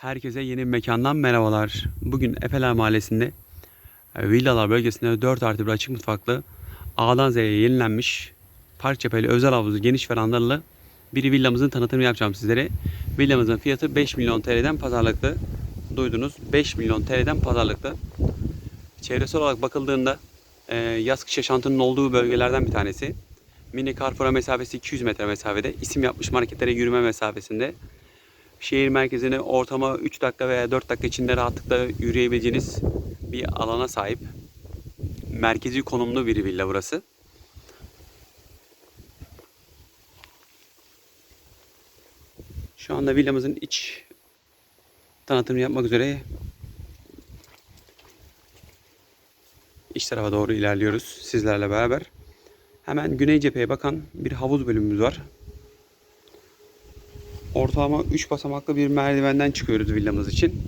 Herkese yeni bir mekandan merhabalar. Bugün Efeler Mahallesi'nde e, villalar bölgesinde 4 artı bir açık mutfaklı A'dan Z'ye yenilenmiş park cepheli özel havuzlu geniş verandalı bir villamızın tanıtımını yapacağım sizlere. Villamızın fiyatı 5 milyon TL'den pazarlıklı. Duydunuz 5 milyon TL'den pazarlıklı. Çevresel olarak bakıldığında e, yaz kış yaşantının olduğu bölgelerden bir tanesi. Mini Carrefour'a mesafesi 200 metre mesafede. İsim yapmış marketlere yürüme mesafesinde. Şehir merkezine ortama 3 dakika veya 4 dakika içinde rahatlıkla yürüyebileceğiniz bir alana sahip. Merkezi konumlu bir villa burası. Şu anda villamızın iç tanıtımını yapmak üzere iç tarafa doğru ilerliyoruz sizlerle beraber. Hemen güney cepheye bakan bir havuz bölümümüz var. Ortalama 3 basamaklı bir merdivenden çıkıyoruz villamız için.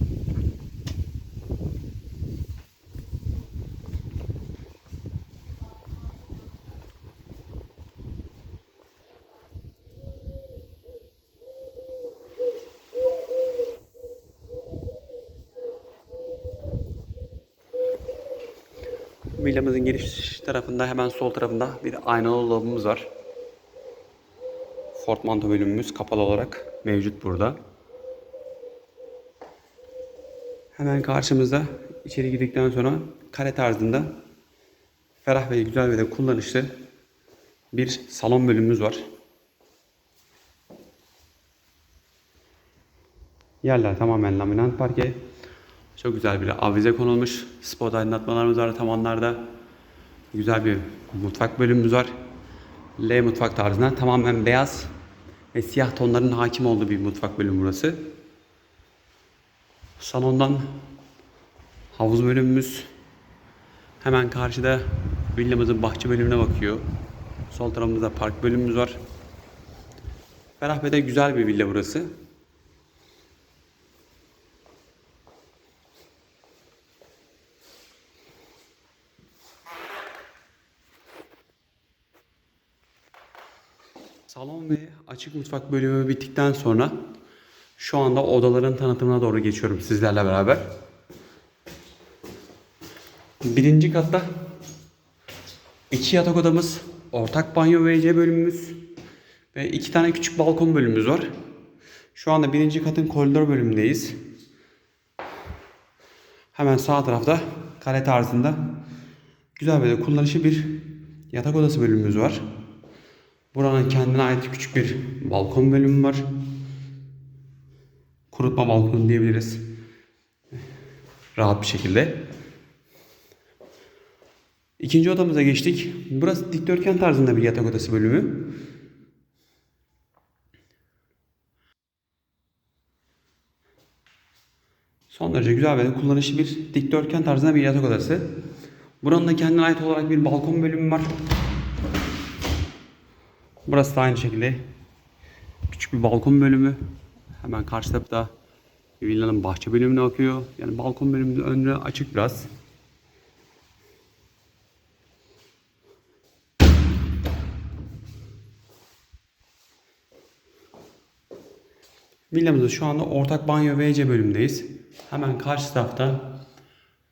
Villamızın giriş tarafında hemen sol tarafında bir aynalı dolabımız var. Portmanto bölümümüz kapalı olarak mevcut burada. Hemen karşımızda içeri girdikten sonra kare tarzında ferah ve güzel ve de kullanışlı bir salon bölümümüz var. Yerler tamamen laminant parke. Çok güzel bir avize konulmuş. Spot aydınlatmalarımız var tavanlarda. Güzel bir mutfak bölümümüz var. L mutfak tarzında tamamen beyaz ve siyah tonların hakim olduğu bir mutfak bölümü burası. Salondan havuz bölümümüz hemen karşıda villamızın bahçe bölümüne bakıyor. Sol tarafımızda park bölümümüz var. Ferah ve de güzel bir villa burası. Salon ve açık mutfak bölümü bittikten sonra şu anda odaların tanıtımına doğru geçiyorum sizlerle beraber. Birinci katta iki yatak odamız, ortak banyo ve bölümümüz ve iki tane küçük balkon bölümümüz var. Şu anda birinci katın koridor bölümündeyiz. Hemen sağ tarafta kare tarzında güzel ve kullanışlı bir yatak odası bölümümüz var. Buranın kendine ait küçük bir balkon bölümü var. Kurutma balkonu diyebiliriz. Rahat bir şekilde. İkinci odamıza geçtik. Burası dikdörtgen tarzında bir yatak odası bölümü. Son derece güzel ve kullanışlı bir dikdörtgen tarzında bir yatak odası. Buranın da kendine ait olarak bir balkon bölümü var. Burası da aynı şekilde küçük bir balkon bölümü. Hemen karşı tarafta villanın bahçe bölümüne bakıyor. Yani balkon bölümünün önü açık biraz. Villamızda şu anda ortak banyo ve WC bölümündeyiz. Hemen karşı tarafta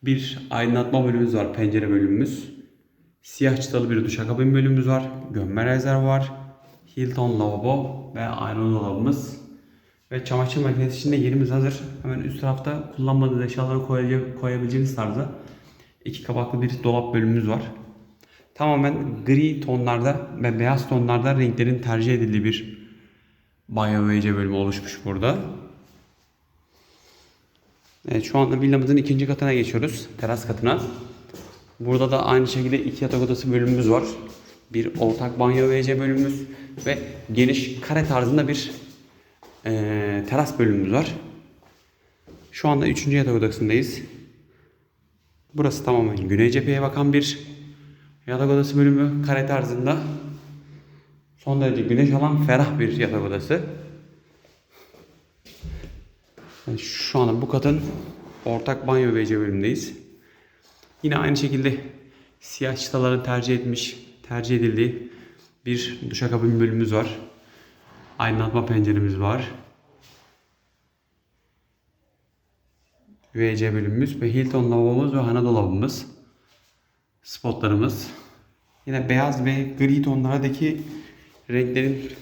bir aydınlatma bölümümüz var, pencere bölümümüz. Siyah çıtalı bir duşakabin bölümümüz var. Gömme rezerv var. Hilton lavabo ve ayna dolabımız. Ve çamaşır makinesi içinde yerimiz hazır. Hemen üst tarafta kullanmadığınız eşyaları koyabileceğiniz tarzda iki kapaklı bir dolap bölümümüz var. Tamamen gri tonlarda ve beyaz tonlarda renklerin tercih edildiği bir banyo ve WC bölümü oluşmuş burada. Evet şu anda villamızın ikinci katına geçiyoruz. Teras katına. Burada da aynı şekilde iki yatak odası bölümümüz var. Bir ortak banyo WC bölümümüz ve geniş kare tarzında bir eee, teras bölümümüz var. Şu anda üçüncü yatak odasındayız. Burası tamamen güney cepheye bakan bir yatak odası bölümü kare tarzında. Son derece güneş alan ferah bir yatak odası. Yani şu anda bu katın ortak banyo WC bölümündeyiz. Yine aynı şekilde siyah çıtaların tercih etmiş, tercih edildiği bir duşakabin bölümümüz var. Aydınlatma penceremiz var. VC bölümümüz ve Hilton lavabomuz ve hana dolabımız. Spotlarımız. Yine beyaz ve gri tonlardaki renklerin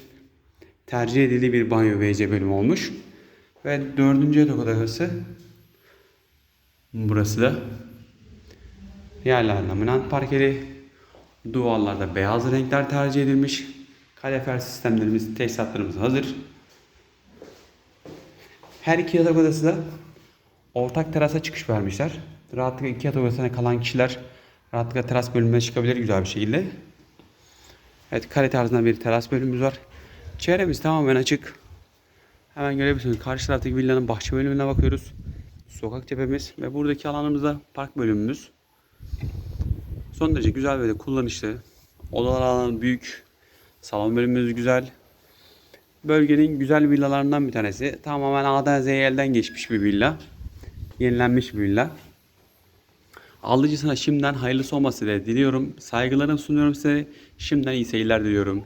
tercih edildiği bir banyo VC bölümü olmuş. Ve dördüncü yatak odası burası da. Yerler laminat parkeli. Duvarlarda beyaz renkler tercih edilmiş. Kalefer sistemlerimiz, tesisatlarımız hazır. Her iki yatak odası da ortak terasa çıkış vermişler. Rahatlıkla iki yatak odasına kalan kişiler rahatlıkla teras bölümüne çıkabilir güzel bir şekilde. Evet kare tarzında bir teras bölümümüz var. Çevremiz tamamen açık. Hemen görebilirsiniz. Karşı taraftaki villanın bahçe bölümüne bakıyoruz. Sokak cephemiz ve buradaki alanımızda park bölümümüz. Son derece güzel ve de kullanışlı. Odalar alanı büyük. Salon bölümümüz güzel. Bölgenin güzel villalarından bir tanesi. Tamamen A'dan Z'ye elden geçmiş bir villa. Yenilenmiş bir villa. Alıcısına şimdiden hayırlısı olması diliyorum. Saygılarımı sunuyorum size. Şimdiden iyi seyirler diliyorum.